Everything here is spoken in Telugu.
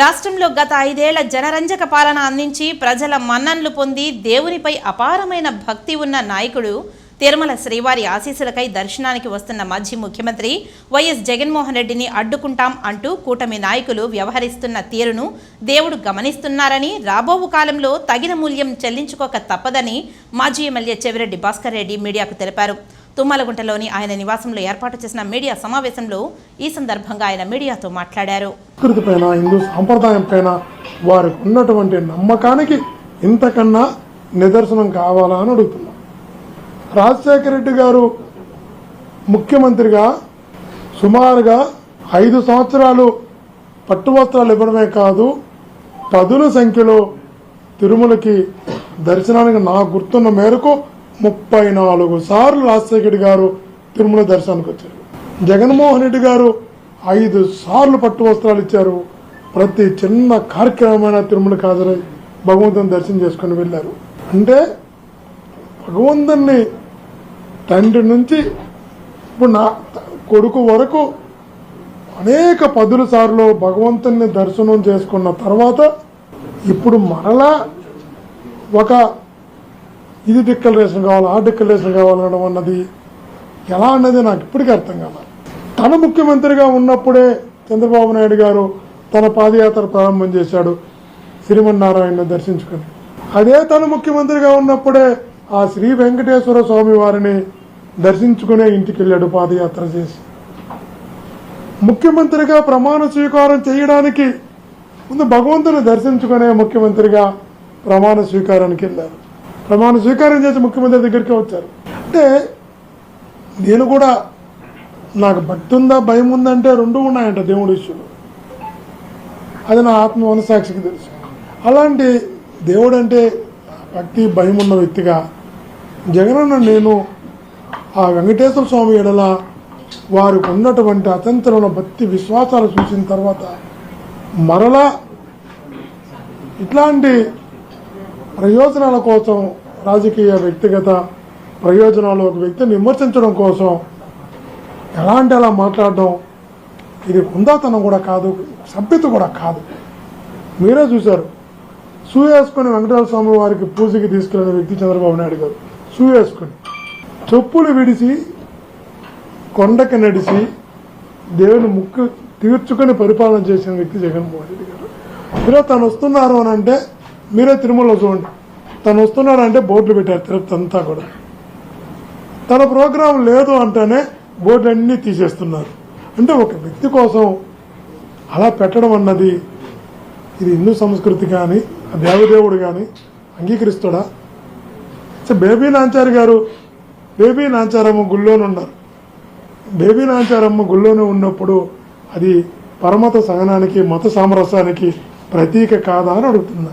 రాష్ట్రంలో గత ఐదేళ్ళ జనరంజక పాలన అందించి ప్రజల మన్నన్లు పొంది దేవునిపై అపారమైన భక్తి ఉన్న నాయకుడు తిరుమల శ్రీవారి ఆశీస్సులకై దర్శనానికి వస్తున్న మాజీ ముఖ్యమంత్రి వైఎస్ జగన్మోహన్ రెడ్డిని అడ్డుకుంటాం అంటూ కూటమి నాయకులు వ్యవహరిస్తున్న తీరును దేవుడు గమనిస్తున్నారని రాబోవు కాలంలో తగిన మూల్యం చెల్లించుకోక తప్పదని మాజీ ఎమ్మెల్యే చెవిరెడ్డి భాస్కర్ రెడ్డి మీడియాకు తెలిపారు. తుమ్మలగుంటలోని ఆయన నివాసంలో ఏర్పాటు చేసిన మీడియా సమావేశంలో ఈ సందర్భంగా ఆయన మీడియాతో మాట్లాడారు. సంస్కృతి పైన హిందూ సాంప్రదాయం పైన వారికి ఉన్నటువంటి నమ్మకానికి ఇంతకన్నా నిదర్శనం కావాలా అని అడుగుతున్నాం. రాజశేఖర రెడ్డి గారు ముఖ్యమంత్రిగా సుమారుగా ఐదు సంవత్సరాలు పట్టు వస్త్రాలు ఇవ్వడమే కాదు పదుల సంఖ్యలో తిరుమలకి దర్శనానికి నా గుర్తున్న మేరకు ముప్పై నాలుగు సార్లు రాజశేఖర్ గారు తిరుమల దర్శనానికి వచ్చారు. జగన్మోహన్ రెడ్డి గారు ఐదు సార్లు పట్టు వస్త్రాలు ఇచ్చారు. ప్రతి చిన్న కార్యక్రమమైన తిరుమల హాజరై భగవంతుని దర్శనం చేసుకుని వెళ్ళారు. అంటే భగవంతుని తండ్రి నుంచి ఇప్పుడు నా కొడుకు వరకు అనేక పదుల సార్లు భగవంతుని దర్శనం చేసుకున్న తర్వాత ఇప్పుడు మరలా ఒక ఇది డిక్లరేషన్ కావాలి ఆ డిక్లరేషన్ కావాలనడం అన్నది ఎలా అన్నది నాకు ఇప్పటికీ అర్థం కావాలి తన ముఖ్యమంత్రిగా ఉన్నప్పుడే చంద్రబాబు నాయుడు గారు తన పాదయాత్ర ప్రారంభం చేశాడు శ్రీమన్నారాయణ దర్శించుకుని. అదే తన ముఖ్యమంత్రిగా ఉన్నప్పుడే ఆ శ్రీ వెంకటేశ్వర స్వామి వారిని దర్శించుకునే ఇంటికి వెళ్ళాడు పాదయాత్ర చేసి. ముఖ్యమంత్రిగా ప్రమాణ స్వీకారం చేయడానికి ముందు భగవంతుని దర్శించుకునే ముఖ్యమంత్రిగా ప్రమాణ స్వీకారానికి వెళ్ళారు. ప్రమాణ స్వీకారం చేసి ముఖ్యమంత్రి దగ్గరికి వచ్చారు. అంటే నేను కూడా నాకు భక్తి ఉందా భయం ఉందంటే రెండు ఉన్నాయంట దేవుడి విషయంలో అది నా ఆత్మ మనసాక్షికి తెలుసు. అలాంటి దేవుడు అంటే భక్తి భయం ఉన్న వ్యక్తిగా జగనన్న నేను ఆ వెంకటేశ్వర స్వామి ఎడల వారికి ఉన్నటువంటి అతంతరమైన భక్తి విశ్వాసాలు చూసిన తర్వాత మరలా ఇట్లాంటి ప్రయోజనాల కోసం రాజకీయ వ్యక్తిగత ప్రయోజనాలు ఒక వ్యక్తిని విమర్శించడం కోసం ఎలాంటి అలా మాట్లాడడం ఇది హుందాతనం కూడా కాదు సభ్యత కూడా కాదు. మీరే చూశారు. షూ వేసుకొని వెంకటేశ్వర స్వామి వారికి పూజకి తీసుకెళ్ళిన వ్యక్తి చంద్రబాబు నాయుడు గారు. షూ చెప్పులు విడిచి కొండకి నడిచి దేవుని ముక్కు తీర్చుకొని పరిపాలన చేసిన వ్యక్తి జగన్మోహన్ రెడ్డి గారు. ఈరోజు తను వస్తున్నారు అని అంటే మీరే తిరుమలలో చూడండి. తను వస్తున్నాడు అంటే బోర్డులు పెట్టారు తిరుపతి అంతా కూడా. తన ప్రోగ్రాం లేదు అంటేనే బోర్డులన్నీ తీసేస్తున్నారు. అంటే ఒక వ్యక్తి కోసం అలా పెట్టడం అన్నది ఇది హిందూ సంస్కృతి కానీ దేవదేవుడు కానీ అంగీకరిస్తాడా? సో బేబీ నాంచారి గారు బేబీ నాంచారమ్మ గుళ్ళోనే ఉన్నారు. బేబీ నాంచారమ్మ గుళ్ళోనే ఉన్నప్పుడు అది పరమత సహనానికి మత సామరస్యానికి ప్రతీక కాదా అని అడుగుతున్నా.